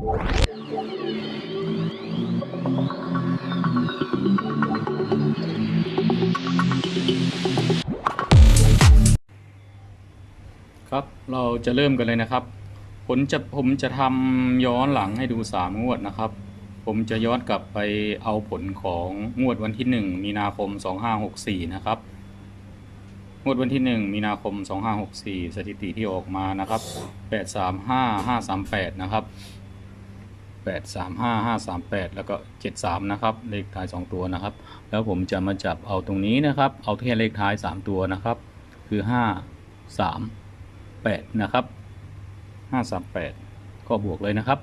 ครับเราจะเริ่มกันเลยนะครับ ผมจะผมจะทำย้อนหลังให้ดู 3 งวดนะครับ ผมจะย้อนกลับไปเอาผลของงวดวันที่ 1 มีนาคม 2564 นะครับ งวดวันที่ 1 มีนาคม 2564 สถิติที่ออกมานะครับ 835 538 นะครับ 835 538 แล้วก็ 73 นะครับ เลขท้าย 2 ตัวนะครับ แล้วผมจะมาจับเอาตรงนี้นะครับ เอาแค่เลขท้าย 3 ตัวนะครับ คือ 5 3 8 นะครับ 538 ก็บวกเลยนะครับ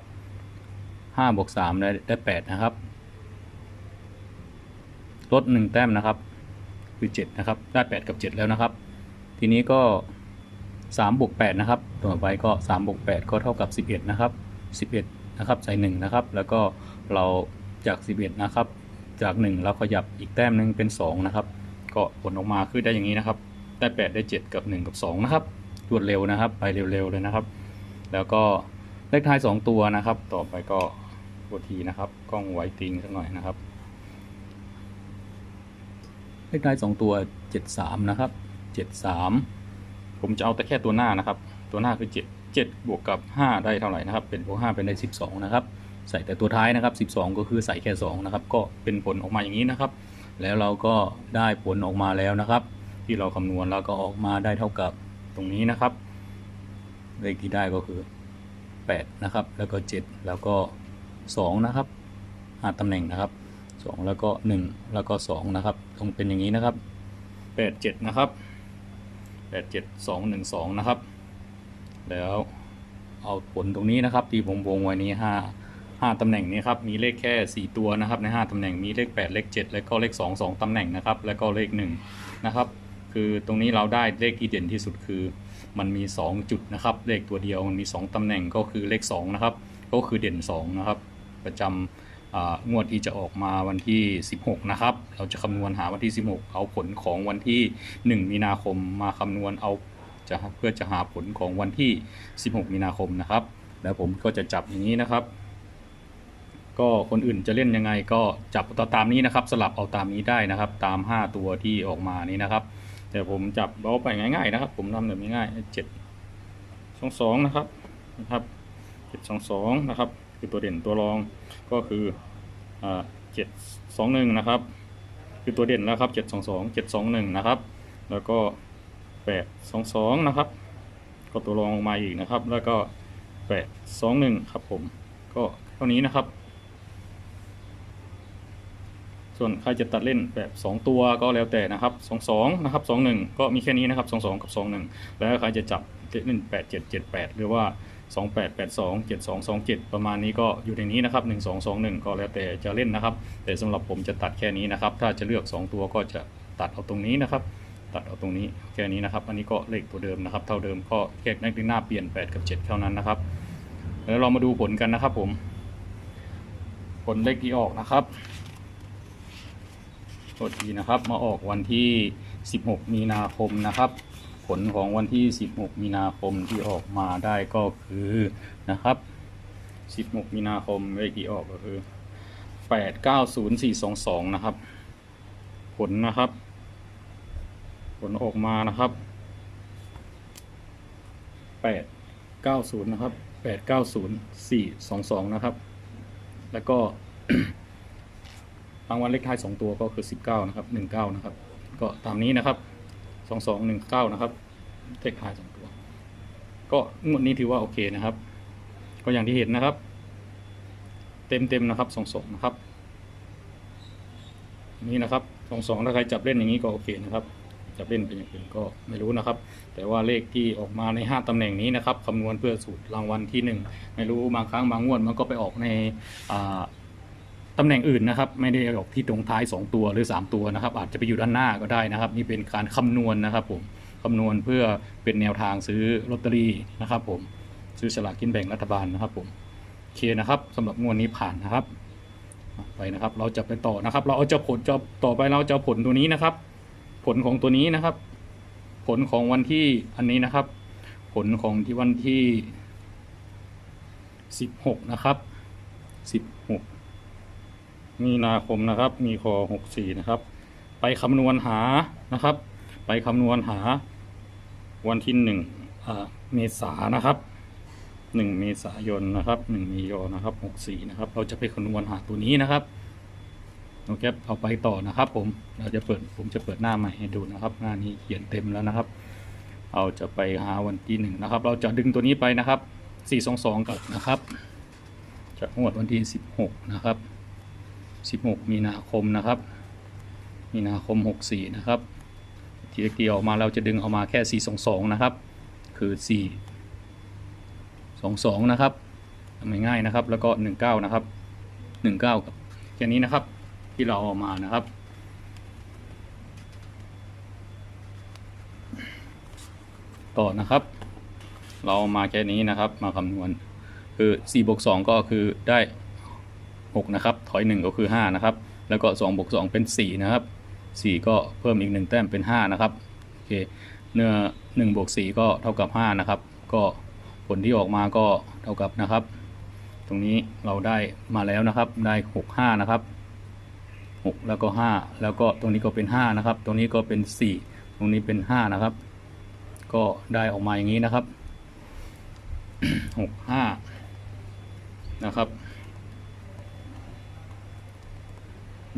5 บวก 3 ได้ได้ 8 นะครับ ลด 1 แต้มนะครับ คือ 7 นะครับ ได้ 8 กับ 7 แล้วนะครับ ทีนี้ก็3บวก8นะครับ ต่อไปก็3บวก8ก็เท่ากับ 11 นะครับ 11 นะครับใส่1นะครับแล้วก็เราจาก 11 นะครับ จาก 1 เราขยับอีกแต้มหนึ่งเป็น 2 นะครับ ก็ผลออกมาคือได้อย่างนี้นะครับ ได้ 8 ได้ 7 กับ 1 กับ 2 นะครับรวดเร็วนะครับ ไปเร็วๆเลยนะครับ แล้วก็เลขท้าย 2 ตัวนะครับ ต่อไปก็กดทีนะครับกล้องไวติงสักหน่อยนะครับ เลขท้าย 2 ตัว 73 นะครับ 73 ผมจะเอาแต่แค่ตัวหน้านะครับ ตัวหน้าคือ 7 7 บวกกับ 5 ได้เท่าไหร่นะครับ เป็นบวก5เป็นได้ 12 นะครับ ใส่แต่ตัวท้ายนะครับ 12 ก็คือใส่แค่2นะครับ ก็เป็นผลออกมาอย่างนี้นะครับ แล้วเราก็ได้ผลออกมาแล้วนะครับ ที่เราคำนวณแล้วก็ออกมาได้เท่ากับตรงนี้นะครับ เลขที่ได้ก็คือ 8 นะครับ แล้วก็ 7 แล้วก็ 2 นะครับ5ตำแหน่งนะครับ 2 แล้วก็ 1 แล้วก็ 2 นะครับต้องเป็นอย่างนี้นะครับ 8 7 นะครับ 8 7 2 1 2 นะครับ แล้วเอาผลตรงนี้นะครับ ที่ผมวงไว้นี้5 5ตำแหน่งนี้ครับ มีเลขแค่ 4 ตัวนะครับ ใน 5ตำแหน่งมีเลข 8 เลข 7 แล้วก็เลข 2 2ตำแหน่งนะครับ แล้วก็เลข 1 นะครับ คือตรงนี้เราได้เลขที่เด่นที่สุดคือมันมี 2 จุดนะครับ เลขตัวเดียวมันมี 2ตำแหน่งก็คือเลข 2 นะครับ ก็คือเด่น 2 นะครับ ประจำอ่างวดที่จะออกมาวันที่ 16 นะครับ เราจะคำนวณหาวันที่ 16 เอาผลของวันที่ 1 มีนาคมมาคำนวณเอา จะเพื่อจะหาผลของวันที่ 16 มีนาคมนะครับ แล้วผมก็จะจับอย่างนี้นะครับ ก็คนอื่นจะเล่นยังไงก็จับต่อตามนี้นะครับ สลับเอาตามนี้ได้นะครับ ตาม 5 ตัวที่ออกมานี้นะครับ แต่ผมจับเอาไปง่ายๆนะครับ ผมทำแบบง่ายๆเจ็ดสองสองนะครับนะครับเจ็ดสองสองนะครับคือตัวเด่นตัวรองก็คือเจ็ดสองหนึ่งนะครับ คือตัวเด่นแล้วครับเจ็ดสองสองเจ็ดสองหนึ่งนะครับ แล้วก็ แปดสองสองนะครับ ก็ตัวรองลงมาอีกนะครับ แล้วก็แปดสองหนึ่งครับผม ก็เท่านี้นะครับ ส่วนใครจะตัดเล่นแบบ 2 ตัวก็แล้วแต่นะครับ22นะครับ21 ก็มีแค่นี้นะครับ22 กับ 21 แล้วใครจะจับเล่น8 7 7 8 หรือว่า28 82 72 27 ประมาณนี้ก็อยู่ในนี้นะครับ 1 2 2 1 ก็แล้วแต่จะเล่นนะครับ แต่สำหรับผมจะตัดแค่นี้นะครับ ถ้าจะเลือก 2 ตัวก็จะตัดเอาตรงนี้นะครับ ตัดเอาตรงนี้แค่นี้นะครับ อันนี้ก็เลขตัวเดิมนะครับ เท่าเดิมก็แค่นักหน้าเปลี่ยน 8 กับ 7 เท่านั้นนะครับ แล้วเรามาดูผลกันนะครับผม ผลเลขที่ออกนะครับโทษทีนะครับ มาออกวันที่ 16 มีนาคมนะครับ ผลของวันที่ 16 มีนาคมที่ออกมาได้ก็คือนะครับ 16 มีนาคมเลขที่ออกก็คือ 890422 นะครับ ผลนะครับ ผลออกมานะครับ890นะครับ890422นะครับ แล้วก็รางวัลเลขท้าย2ตัวก็คือ19นะครับ19นะครับ ก็ตามนี้นะครับ2219นะครับเลขท้าย2ตัว ก็งวดนี้ถือว่าโอเคนะครับ ก็อย่างที่เห็นนะครับ เต็มเต็มๆนะครับ22นะครับ นี่นะครับ22ถ้าใครจับเล่นอย่างนี้ก็โอเคนะครับ จับเล่นเป็นอย่างอื่นก็ไม่รู้นะครับ แต่ว่าเลขที่ออกมาใน 5 ตำแหน่งนี้นะครับคำนวณเพื่อสูตรรางวัลที่ 1 ไม่รู้บางครั้งบางงวดมันก็ไปออกในตำแหน่งอื่นนะครับไม่ได้ออกที่ตรงท้าย 2 ตัวหรือ 3 ตัวนะครับ อาจจะไปอยู่ด้านหน้าก็ได้นะครับ นี่เป็นการคำนวณนะครับผมคำนวณเพื่อเป็นแนวทางซื้อลอตเตอรี่นะครับ ผมซื้อสลากกินแบ่งรัฐบาลนะครับ ผมโอเคนะครับสำหรับงวดนี้ผ่านนะครับไปนะครับ เราจะไปต่อนะครับ เราเอาจะผลจะต่อไปเราจะเอาผลตัวนี้นะครับ ผลของตัวนี้นะครับ ผลของวันที่อันนี้นะครับ ผลของที่วันที่สิบหกนะครับสิบหกมีนาคมนะครับ มีคอหกสี่นะครับ ไปคำนวณหานะครับ ไปคำนวณหาวันที่หนึ่งเมษานะครับหนึ่งเมษายนนะครับหนึ่งมีโยนะครับหกสี่นะครับ เราจะไปคำนวณหาตัวนี้นะครับ โอเคเอาไปต่อนะครับผมเราจะเปิดผมจะเปิดหน้าใหม่ให้ดูนะครับ หน้านี้เขียนเต็มแล้วนะครับ เราจะไปหาวันที่หนึ่งนะครับ เราจะดึงตัวนี้ไปนะครับสี่สองสองกับนะครับจากงวดวันที่สิบหกนะครับสิบหกมีนาคมนะครับ มีนาคมหกสี่นะครับทีเดียวออกมาเราจะดึงออกมาแค่สี่สองสองนะครับ คือสี่สองสองนะครับทำง่ายๆนะครับ แล้วก็หนึ่งเก้านะครับหนึ่งเก้ากับแค่นี้นะครับ ที่เราเอามานะครับ ต่อนะครับ เรามาแค่นี้นะครับมาคำนวณคือ4บวก2ก็คือได้ 6 นะครับ ถอย 1 ก็คือ 5 นะครับ แล้วก็2บวก2เป็น 4 นะครับ 4 ก็เพิ่มอีก 1 แต้มเป็น 5 นะครับ โอเค เนื้อ1บวก4ก็เท่ากับ 5 นะครับ ก็ผลที่ออกมาก็เท่ากับนะครับ ตรงนี้เราได้มาแล้วนะครับ ได้ 6 5 นะครับ 6 แล้วก็ 5 แล้วก็ตรงนี้ก็เป็น 5 นะครับ ตรงนี้ก็เป็น 4 ตรงนี้เป็น 5 นะครับ ก็ได้ออกมาอย่างนี้นะครับหกห้านะครับ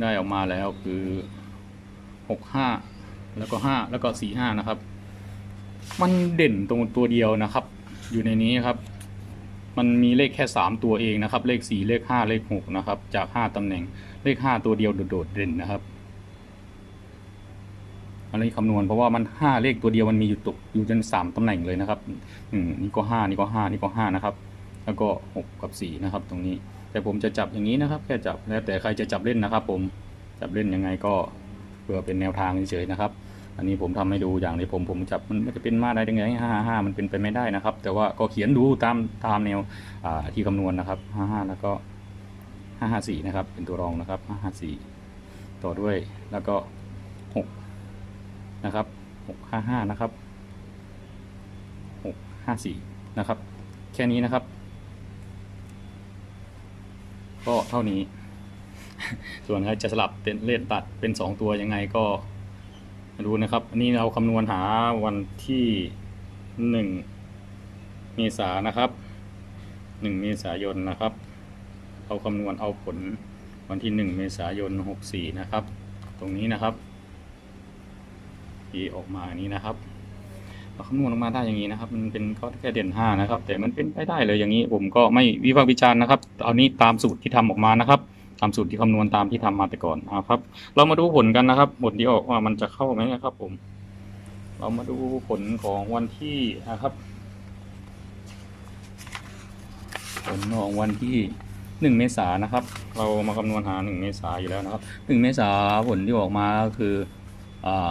ได้ออกมาแล้วคือหกห้าแล้วก็ห้าแล้วก็สี่ห้านะครับ มันเด่นตรงตัวเดียวนะครับ อยู่ในนี้ครับ มันมีเลขแค่สามตัวเองนะครับ เลขสี่เลขห้าเลขหกนะครับ จากห้าตำแหน่งเลขห้าตัวเดียวโดดเด่นนะครับอันนี้คำนวณเพราะว่ามันห้าเลขตัวเดียวมันมีอยู่ตกอยู่จนสามตำแหน่งเลยนะครับนี่ก็ห้านี่ก็ห้านี่ก็ห้านะครับ แล้วก็หกกับสี่นะครับ ตรงนี้ แต่ผมจะจับอย่างนี้นะครับ แค่จับแล้วแต่ใครจะจับเล่นนะครับ ผมจับเล่นยังไงก็เพื่อเป็นแนวทางเฉยๆนะครับ อันนี้ผมทำให้ดูอย่างที่ผมผมจับมันไม่จะเป็นมาได้ยังไงห้าห้ามันเป็นไปไม่ได้นะครับ แต่ว่าก็เขียนดูตามตามแนวที่คำนวณนะครับห้าห้าแล้วก็ห้าห้าสี่นะครับ เป็นตัวรองนะครับห้าห้าสี่ต่อด้วยแล้วก็หกนะครับหกห้าห้านะครับหกห้าสี่นะครับ แค่นี้นะครับ ก็เท่านี้ ส่วนใครจะสลับเป็นเลขตัดเป็นสองตัวยังไงก็ ไม่รู้นะครับ อันนี้เราคำนวณหาวันที่หนึ่งเมษานะครับหนึ่งเมษายนนะครับเอาคำนวณเอาผลวันที่หนึ่งเมษายนหกสี่นะครับ ตรงนี้นะครับที่ออกมาอย่างนี้นะครับเราคำนวณออกมาได้อย่างนี้นะครับ มันเป็นก็แค่เด่นห้านะครับ แต่มันเป็นไปได้เลยอย่างนี้ผมก็ไม่วิพากษ์วิจารณ์นะครับ เอานี้ตามสูตรที่ทำออกมานะครับ ตามสูตรที่คำนวณตามที่ทำมาแต่ก่อนนะครับ เรามาดูผลกันนะครับผลที่ออกว่ามันจะเข้าไหมนะครับ ผม เรามาดูผลของวันที่นะครับ ผลของวันที่หนึ่งเมษานะครับ เรามาคำนวณหาหนึ่งเมษาอยู่แล้วนะครับหนึ่งเมษาผลที่ออกมาก็คืออ่า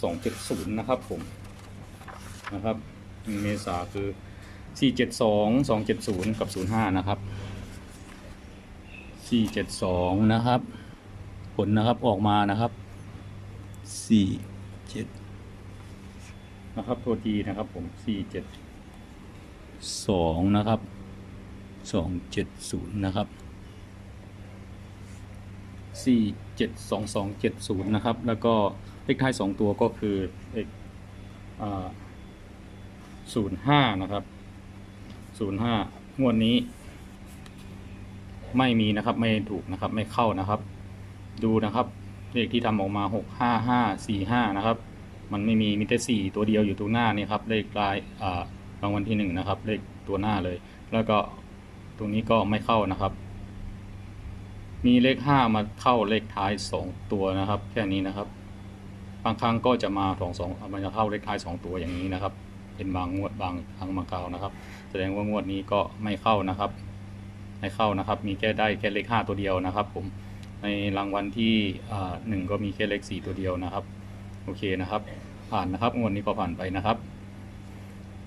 สองเจ็ดศูนย์นะครับ ผมนะครับหนึ่งเมษาคือสี่เจ็ดสองสองเจ็ดศูนย์กับศูนย์ห้านะครับ สี่เจ็ดสองนะครับ ผลนะครับออกมานะครับสี่เจ็ดนะครับตัวทีนะครับผมสี่เจ็ดสองนะครับสองเจ็ดศูนย์นะครับสี่เจ็ดสองสองเจ็ดศูนย์นะครับ แล้วก็เลขท้ายสองตัวก็คือเลขศูนย์ห้านะครับศูนย์ห้างวดนี้ ไม่มีนะครับ ไม่ถูกนะครับ ไม่เข้านะครับ ดูนะครับเลขที่ทำออกมาหกห้าห้าสี่ห้านะครับ มันไม่มีมีแต่สี่ตัวเดียวอยู่ตรงหน้านี่ครับเลขลายอ่ารางวัลที่หนึ่งนะครับ เลขตัวหน้าเลย แล้วก็ตรงนี้ก็ไม่เข้านะครับ มีเลขห้ามาเข้าเลขท้ายสองตัวนะครับ แค่นี้นะครับ บางครั้งก็จะมาสองสองมันจะเข้าเลขท้ายสองตัวอย่างนี้นะครับ เป็นบางงวดบางครั้งบางคราวนะครับ แสดงว่างวดนี้ก็ไม่เข้านะครับ ไม่เข้านะครับ มีแค่ได้แค่เลขห้าตัวเดียวนะครับ ผมในรางวัลที่หนึ่งก็มีแค่เลขสี่ตัวเดียวนะครับ โอเคนะครับ ผ่านนะครับงวดนี้ก็ผ่านไปนะครับ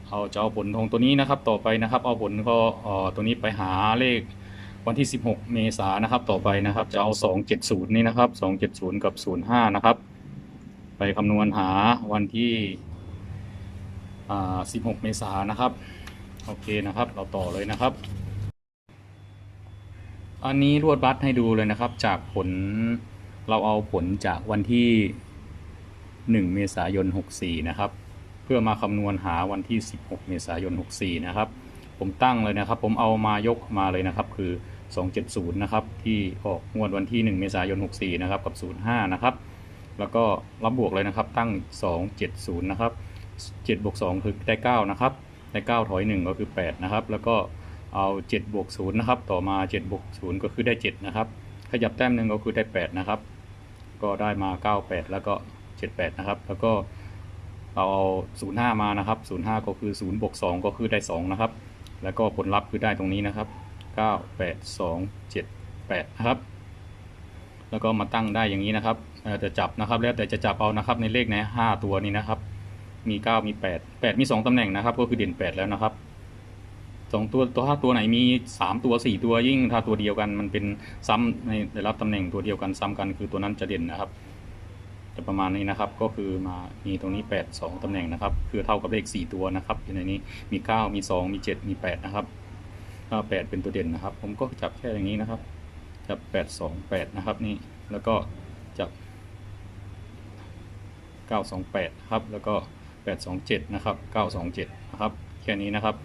เอาจะเอาผลของตัวนี้นะครับ ต่อไปนะครับ เอาผลก็ตัวนี้ไปหาเลขวันที่ 16 เมษายนนะครับ ต่อไปนะครับ จะเอา 270 นี่นะครับ 270 กับ 05 นะครับ ไปคำนวณหาวันที่16 เมษายนนะครับ โอเคนะครับ เราต่อเลยนะครับ อันนี้รวดบัตให้ดูเลยนะครับ จากผลเราเอาผลจากวันที่ 1 เมษายน 64 นะครับ เพื่อมาคำนวณหาวันที่ 16 เมษายน 64 นะครับ ผมตั้งเลยนะครับ ผมเอามายกมาเลยนะครับ คือ 270 นะครับ ที่ออกงวดวันที่ 1 เมษายน 64 นะครับ กับ 05 นะครับ แล้วก็รับบวกเลยนะครับ ตั้ง 270 นะครับ7บวก2คือได้ 9 นะครับ ได้ 9 ถอย 1 ก็คือ 8 นะครับ แล้วก็ เอา7บวก0นะครับ ต่อมา7บวก0ก็คือได้ 7 นะครับ ขยับแต้มหนึ่งก็คือได้ 8 นะครับ ก็ได้มา 98 แล้วก็ 78 นะครับ แล้วก็เราเอา 05 มานะครับ 05 ก็คือ0บวก2ก็คือได้ 2 นะครับ แล้วก็ผลลัพธ์คือได้ตรงนี้นะครับ 9 8 2 7 8 นะครับ แล้วก็มาตั้งได้อย่างนี้นะครับจะจับนะครับ แล้วแต่จะจับเอานะครับในเลขใน5ตัวนี้นะครับ มี 9 มี 8 8 มี 2ตำแหน่งนะครับ ก็คือเด่น 8 แล้วนะครับ สองตัวตัวถ้าตัวไหนมี3ตัว4ตัวยิ่งถ้าตัวเดียวกันมันเป็นซ้ำในได้รับตำแหน่งตัวเดียวกันซ้ำกัน คือตัวนั้นจะเด่นนะครับ จะประมาณนี้นะครับ ก็คือมามีตรงนี้8 2ตำแหน่งนะครับ คือเท่ากับเลข4ตัวนะครับอยู่ในนี้มี9มี2มี7มี8นะครับถ้า8เป็นตัวเด่นนะครับ ผมก็จับแค่อย่างนี้นะครับ จับ8 2 8นะครับนี่แล้วก็จับ928ครับแล้วก็827นะครับ927นะครับแค่นี้นะครับ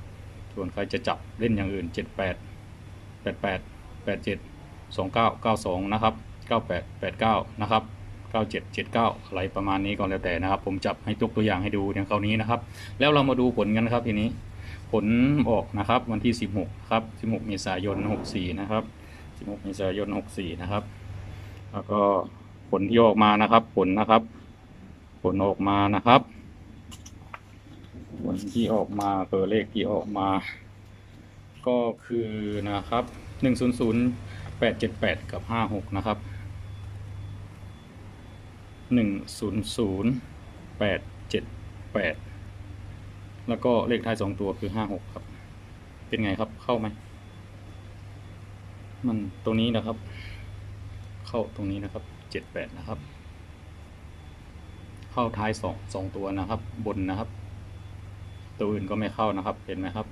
ส่วนใครจะจับเล่นอย่างอื่น 78 88 87 29 92 นะครับ 98 89 นะครับ 97 79 อะไรประมาณนี้ก็แล้วแต่นะครับ ผมจับให้ตุกตัวอย่างให้ดูอย่างคราวนี้นะครับ แล้วเรามาดูผลกันนะครับทีนี้ ผลออกนะครับวันที่ 16 ครับ 16 เมษายน 64 นะครับ 16 เมษายน 64 นะครับ แล้วก็ผลที่ออกมานะครับ ผลนะครับ ผลออกมานะครับ ผลที่ออกมาเบอร์เลขที่ออกมา ก็คือนะครับ 100 878 กับ 56 นะครับ 100 878 แล้วก็เลขท้าย 2 ตัวคือ 56 ครับ เป็นไงครับเข้าไหม มันตรงนี้นะครับ เข้าตรงนี้นะครับ 78 นะครับ เข้าท้ายสองสองตัวนะครับบนนะครับ ตัวอื่นก็ไม่เข้านะครับ เห็นไหมครับ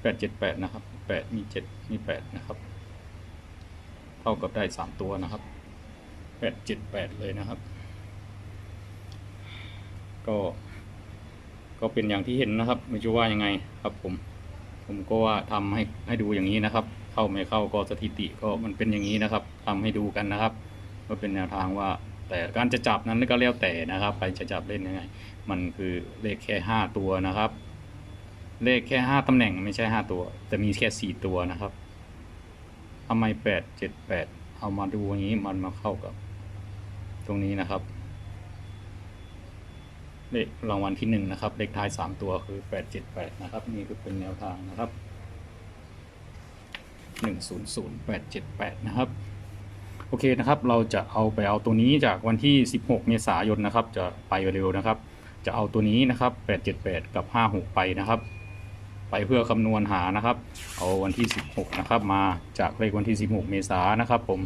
แปดเจ็ดแปดนะครับแปดมีเจ็ดมีแปดนะครับ เท่ากับได้สามตัวนะครับแปดเจ็ดแปดเลยนะครับ ก็ ก็เป็นอย่างที่เห็นนะครับ ไม่รู้ว่ายังไงครับผม ผมก็ว่าทำให้ให้ดูอย่างนี้นะครับ เข้าไม่เข้าก็สถิติก็มันเป็นอย่างนี้นะครับทำให้ดูกันนะครับ ก็เป็นแนวทางว่าแต่การจะจับนั้นก็แล้วแต่นะครับใครจะจับเล่นยังไง มันคือเลขแค่ห้าตัวนะครับ เลขแค่ห้าตำแหน่งไม่ใช่ห้าตัวแต่มีแค่สี่ตัวนะครับทำไมแปดเจ็ดแปดเอามาดูอย่างนี้มันมาเข้ากับ ตรงนี้นะครับ เลขรางวัลที่หนึ่งนะครับ เลขท้ายสามตัวคือแปดเจ็ดแปดนะครับ นี่คือเป็นแนวทางนะครับหนึ่งศูนย์ศูนย์แปดเจ็ดแปดนะครับโอเคนะครับ เราจะเอาไปเอาตัวนี้จากวันที่ 16 เมษายนนะครับ จะไปเร็วนะครับ จะเอาตัวนี้นะครับ 878 กับ 56 ไปนะครับ ไปเพื่อคำนวณหานะครับ เอาวันที่ 16 นะครับ มาจากเลขวันที่ 16 เมษายนนะครับ ผม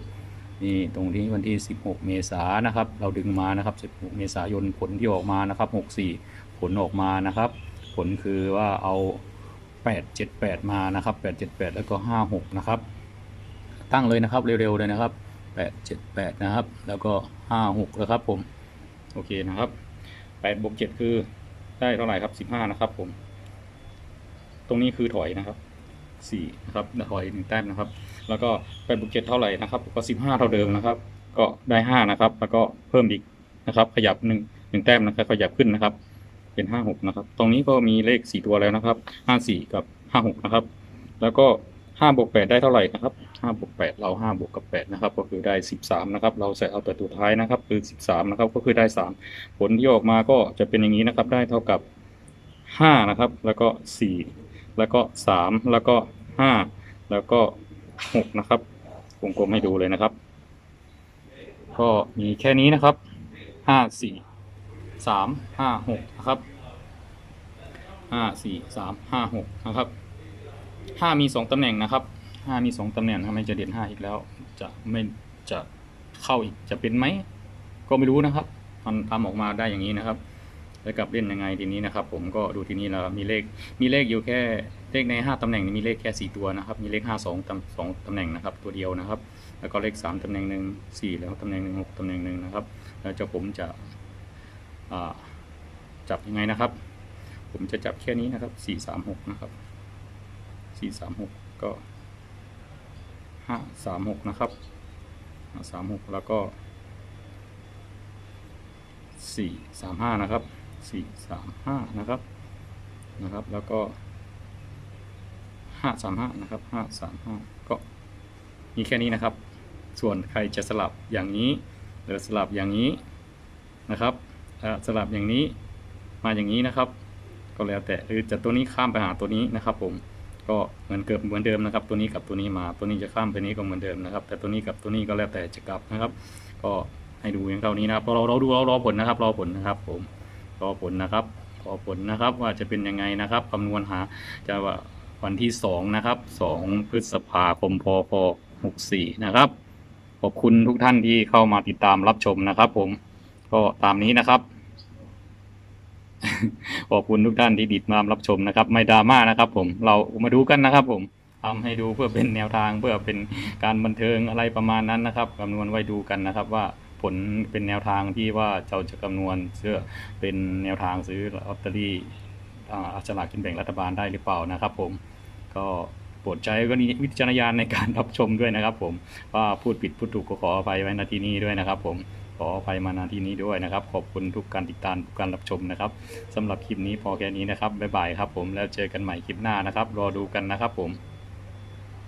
นี่ตรงที่วันที่ 16 เมษายนนะครับ เราดึงมานะครับ 16 เมษายนผลที่ออกมานะครับ 64 ผลออกมานะครับ ผลคือว่าเอา 878 มานะครับ 878 แล้วก็ 56 นะครับ ตั้งเลยนะครับเร็วๆเลยนะครับ 8 7 8 นะครับ แล้วก็ 5 6แล้วครับผม โอเคนะครับ 8บวก7คือได้เท่าไหร่ครับ15นะครับ ผม ตรงนี้คือถอยนะครับ4นะครับถอยหนึ่งแต้มนะครับ แล้วก็8บวก7เท่าไหร่นะครับ ก็15เท่าเดิมนะครับ ก็ได้5นะครับ แล้วก็เพิ่มอีกนะครับ ขยับ1 1แต้มนะครับ ขยับขึ้นนะครับ เป็น5 6นะครับ ตรงนี้ก็มีเลข4ตัวแล้วนะครับ54กับ56นะครับ แล้วก็5บวก8ได้เท่าไหร่นะครับ 5บวก8เรา5บวกกับ8นะครับก็คือได้ 13นะครับเราใส่เอาแต่ตัวท้ายนะครับคือ 13นะครับก็คือได้ 3 ผลที่ออกมาก็จะเป็นอย่างนี้นะครับได้เท่ากับ5นะครับแล้วก็ 4 แล้วก็ 3 แล้วก็ 5 แล้วก็ 6 นะครับวงกลมให้ดูเลยนะครับ ก็มีแค่นี้นะครับ 5 4 3 5 6นะครับ5 4 3 5 6นะครับห้ามีสองตำแหน่งนะครับ ห้ามีสองตำแหน่งทำไมจะเด่นห้าอีกแล้ว จะไม่จะเข้าอีกจะเป็นไหมก็ไม่รู้นะครับ มันทำออกมาได้อย่างนี้นะครับ แล้วกลับเล่นยังไงทีนี้นะครับ ผมก็ดูทีนี้แล้วมีเลขมีเลขอยู่แค่เลขในห้าตำแหน่งมีเลขแค่สี่ตัวนะครับ มีเลขห้าสองตำสองตำแหน่งนะครับ ตัวเดียวนะครับ แล้วก็เลขสามตำแหน่งหนึ่งสี่แล้วตำแหน่งหนึ่งหกตำแหน่งหนึ่งนะครับ แล้วจะผมจะจับยังไงนะครับ ผมจะจับแค่นี้นะครับสี่สามหกนะครับสี่สามหกก็ ห้าสามหกนะครับสามหกแล้วก็สี่สามห้านะครับสี่สามห้านะครับนะครับแล้วก็ห้าสามห้านะครับห้าสามห้าก็มีแค่นี้นะครับ ส่วนใครจะสลับอย่างนี้หรือสลับอย่างนี้นะครับสลับอย่างนี้มาอย่างนี้นะครับ ก็แล้วแต่หรือจะตัวนี้ข้ามไปหาตัวนี้นะครับผม ก็เหมือนเกิดเหมือนเดิมนะครับ ตัวนี้กับตัวนี้มา ตัวนี้จะข้ามไปนี้ก็เหมือนเดิมนะครับ แต่ตัวนี้กับตัวนี้ก็แล้วแต่จะกลับนะครับ ก็ให้ดูอย่างเท่านี้นะครับเราเราดูเรารอผลนะครับ รอผลนะครับ ผมรอผลนะครับรอผลนะครับว่าจะเป็นยังไงนะครับคำนวณหาจะว่าวันที่สองนะครับสองพฤษภาคมพพหกสี่นะครับขอบคุณทุกท่านที่เข้ามาติดตามรับชมนะครับ ผมก็ตามนี้นะครับ ขอบคุณทุกท่านที่ติดตามรับชมนะครับ ไม่ดราม่านะครับ ผมเรามาดูกันนะครับ ผมทำให้ดูเพื่อเป็นแนวทางเพื่อเป็นการบันเทิงอะไรประมาณนั้นนะครับคำนวณไว้ดูกันนะครับว่าผลเป็นแนวทางที่ว่าเราจะคำนวณเพื่อเป็นแนวทางซื้อลอตเตอรี่อาฉลากกินแบ่งรัฐบาลได้หรือเปล่านะครับ ผมก็โปรดใช้ก็นี่วิจารณญาณในการรับชมด้วยนะครับ ผมว่าพูดผิดพูดถูกก็ขออภัยไว้ณที่นี้ด้วยนะครับ ผม ออภัยมาณที่นี้ด้วยนะครับ ขอบคุณทุกการติดตามทุกการรับชมนะครับสำหรับคลิปนี้พอแค่นี้นะครับบ๊ายบายครับผมแล้วเจอกันใหม่คลิปหน้านะครับ รอดูกันนะครับผม